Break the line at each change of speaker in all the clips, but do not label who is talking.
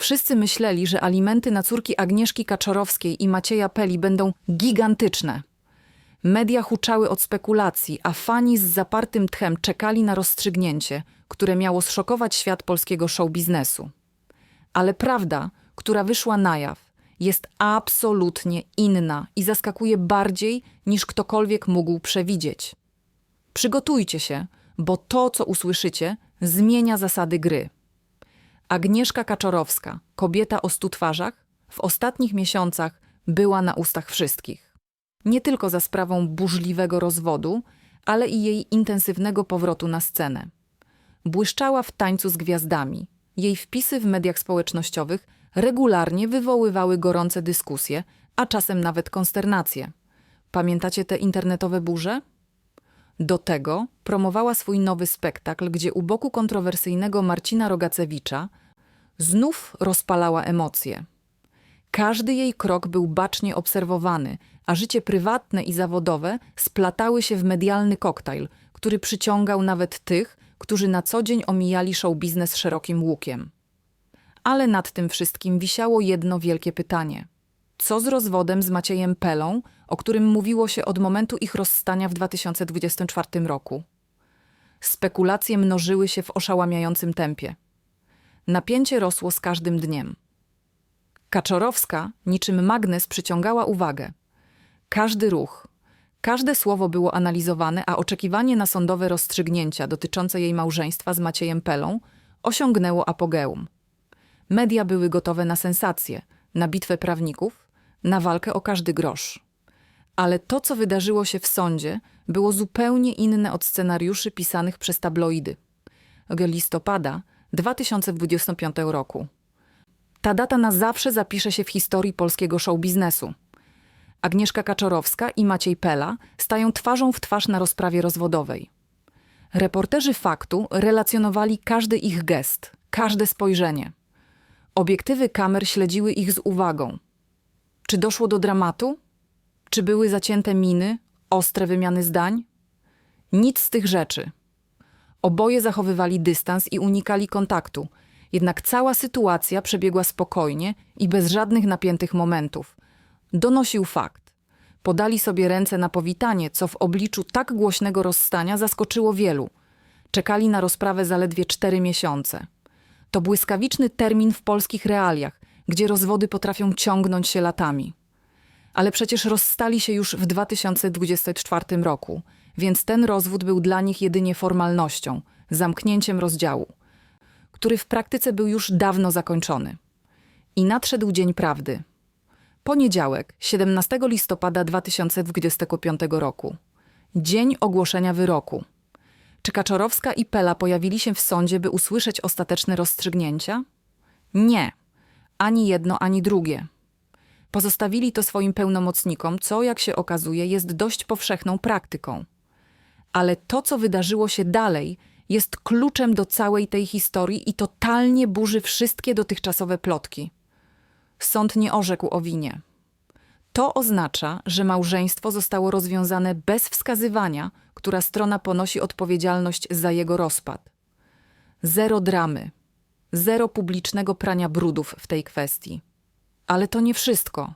Wszyscy myśleli, że alimenty na córki Agnieszki Kaczorowskiej i Macieja Peli będą gigantyczne. Media huczały od spekulacji, a fani z zapartym tchem czekali na rozstrzygnięcie, które miało zszokować świat polskiego show biznesu. Ale prawda, która wyszła na jaw, jest absolutnie inna i zaskakuje bardziej niż ktokolwiek mógł przewidzieć. Przygotujcie się, bo to, co usłyszycie, zmienia zasady gry. Agnieszka Kaczorowska, kobieta o stu twarzach, w ostatnich miesiącach była na ustach wszystkich. Nie tylko za sprawą burzliwego rozwodu, ale i jej intensywnego powrotu na scenę. Błyszczała w tańcu z gwiazdami. Jej wpisy w mediach społecznościowych regularnie wywoływały gorące dyskusje, a czasem nawet konsternacje. Pamiętacie te internetowe burze? Do tego promowała swój nowy spektakl, gdzie u boku kontrowersyjnego Marcina Rogacewicza znów rozpalała emocje. Każdy jej krok był bacznie obserwowany, a życie prywatne i zawodowe splatały się w medialny koktajl, który przyciągał nawet tych, którzy na co dzień omijali show biznes szerokim łukiem. Ale nad tym wszystkim wisiało jedno wielkie pytanie. Co z rozwodem z Maciejem Pelą, o którym mówiło się od momentu ich rozstania w 2024 roku? Spekulacje mnożyły się w oszałamiającym tempie. Napięcie rosło z każdym dniem. Kaczorowska niczym magnes przyciągała uwagę. Każdy ruch, każde słowo było analizowane, a oczekiwanie na sądowe rozstrzygnięcia dotyczące jej małżeństwa z Maciejem Pelą osiągnęło apogeum. Media były gotowe na sensacje, na bitwę prawników, na walkę o każdy grosz. Ale to, co wydarzyło się w sądzie, było zupełnie inne od scenariuszy pisanych przez tabloidy. Listopada 2025 roku. Ta data na zawsze zapisze się w historii polskiego show biznesu. Agnieszka Kaczorowska i Maciej Pela stają twarzą w twarz na rozprawie rozwodowej. Reporterzy faktu relacjonowali każdy ich gest, każde spojrzenie. Obiektywy kamer śledziły ich z uwagą. Czy doszło do dramatu? Czy były zacięte miny, ostre wymiany zdań? Nic z tych rzeczy. Oboje zachowywali dystans i unikali kontaktu, jednak cała sytuacja przebiegła spokojnie i bez żadnych napiętych momentów. Donosił fakt. Podali sobie ręce na powitanie, co w obliczu tak głośnego rozstania zaskoczyło wielu. Czekali na rozprawę zaledwie cztery miesiące. To błyskawiczny termin w polskich realiach, gdzie rozwody potrafią ciągnąć się latami. Ale przecież rozstali się już w 2024 roku, więc ten rozwód był dla nich jedynie formalnością, zamknięciem rozdziału, który w praktyce był już dawno zakończony. I nadszedł dzień prawdy. Poniedziałek, 17 listopada 2025 roku. Dzień ogłoszenia wyroku. Czy Kaczorowska i Pela pojawili się w sądzie, by usłyszeć ostateczne rozstrzygnięcia? Nie. Ani jedno, ani drugie. Pozostawili to swoim pełnomocnikom, co, jak się okazuje, jest dość powszechną praktyką. Ale to, co wydarzyło się dalej, jest kluczem do całej tej historii i totalnie burzy wszystkie dotychczasowe plotki. Sąd nie orzekł o winie. To oznacza, że małżeństwo zostało rozwiązane bez wskazywania, która strona ponosi odpowiedzialność za jego rozpad. Zero dramy, zero publicznego prania brudów w tej kwestii. Ale to nie wszystko.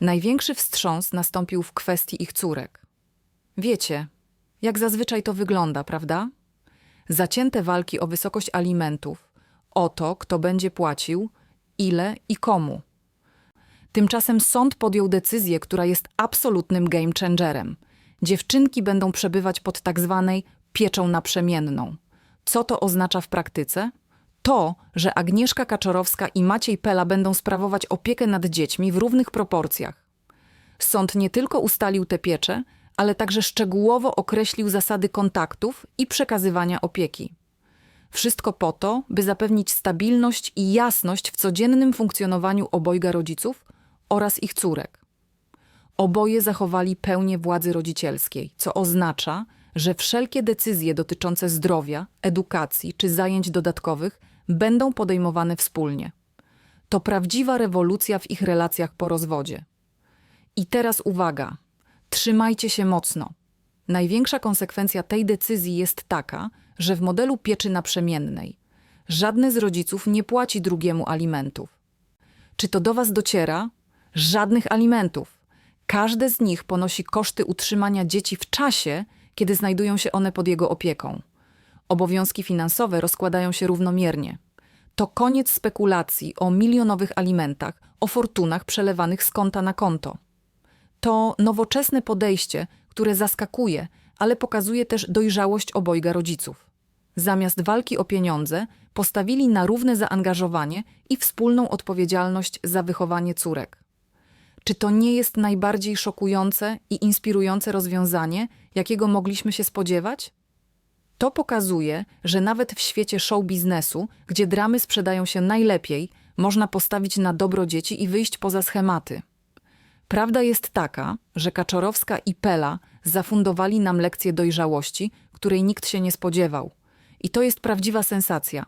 Największy wstrząs nastąpił w kwestii ich córek. Wiecie, jak zazwyczaj to wygląda, prawda? Zacięte walki o wysokość alimentów, o to, kto będzie płacił, ile i komu. Tymczasem sąd podjął decyzję, która jest absolutnym game changerem. Dziewczynki będą przebywać pod tak zwanej pieczą naprzemienną. Co to oznacza w praktyce? To, że Agnieszka Kaczorowska i Maciej Pela będą sprawować opiekę nad dziećmi w równych proporcjach. Sąd nie tylko ustalił te piecze, ale także szczegółowo określił zasady kontaktów i przekazywania opieki. Wszystko po to, by zapewnić stabilność i jasność w codziennym funkcjonowaniu obojga rodziców oraz ich córek. Oboje zachowali pełnię władzy rodzicielskiej, co oznacza, że wszelkie decyzje dotyczące zdrowia, edukacji czy zajęć dodatkowych będą podejmowane wspólnie. To prawdziwa rewolucja w ich relacjach po rozwodzie. I teraz uwaga, trzymajcie się mocno. Największa konsekwencja tej decyzji jest taka, że w modelu pieczy naprzemiennej żadny z rodziców nie płaci drugiemu alimentów. Czy to do Was dociera? Żadnych alimentów. Każde z nich ponosi koszty utrzymania dzieci w czasie, kiedy znajdują się one pod jego opieką. Obowiązki finansowe rozkładają się równomiernie. To koniec spekulacji o milionowych alimentach, o fortunach przelewanych z konta na konto. To nowoczesne podejście, które zaskakuje, ale pokazuje też dojrzałość obojga rodziców. Zamiast walki o pieniądze, postawili na równe zaangażowanie i wspólną odpowiedzialność za wychowanie córek. Czy to nie jest najbardziej szokujące i inspirujące rozwiązanie, jakiego mogliśmy się spodziewać? To pokazuje, że nawet w świecie show biznesu, gdzie dramy sprzedają się najlepiej, można postawić na dobro dzieci i wyjść poza schematy. Prawda jest taka, że Kaczorowska i Pela zafundowali nam lekcję dojrzałości, której nikt się nie spodziewał. I to jest prawdziwa sensacja.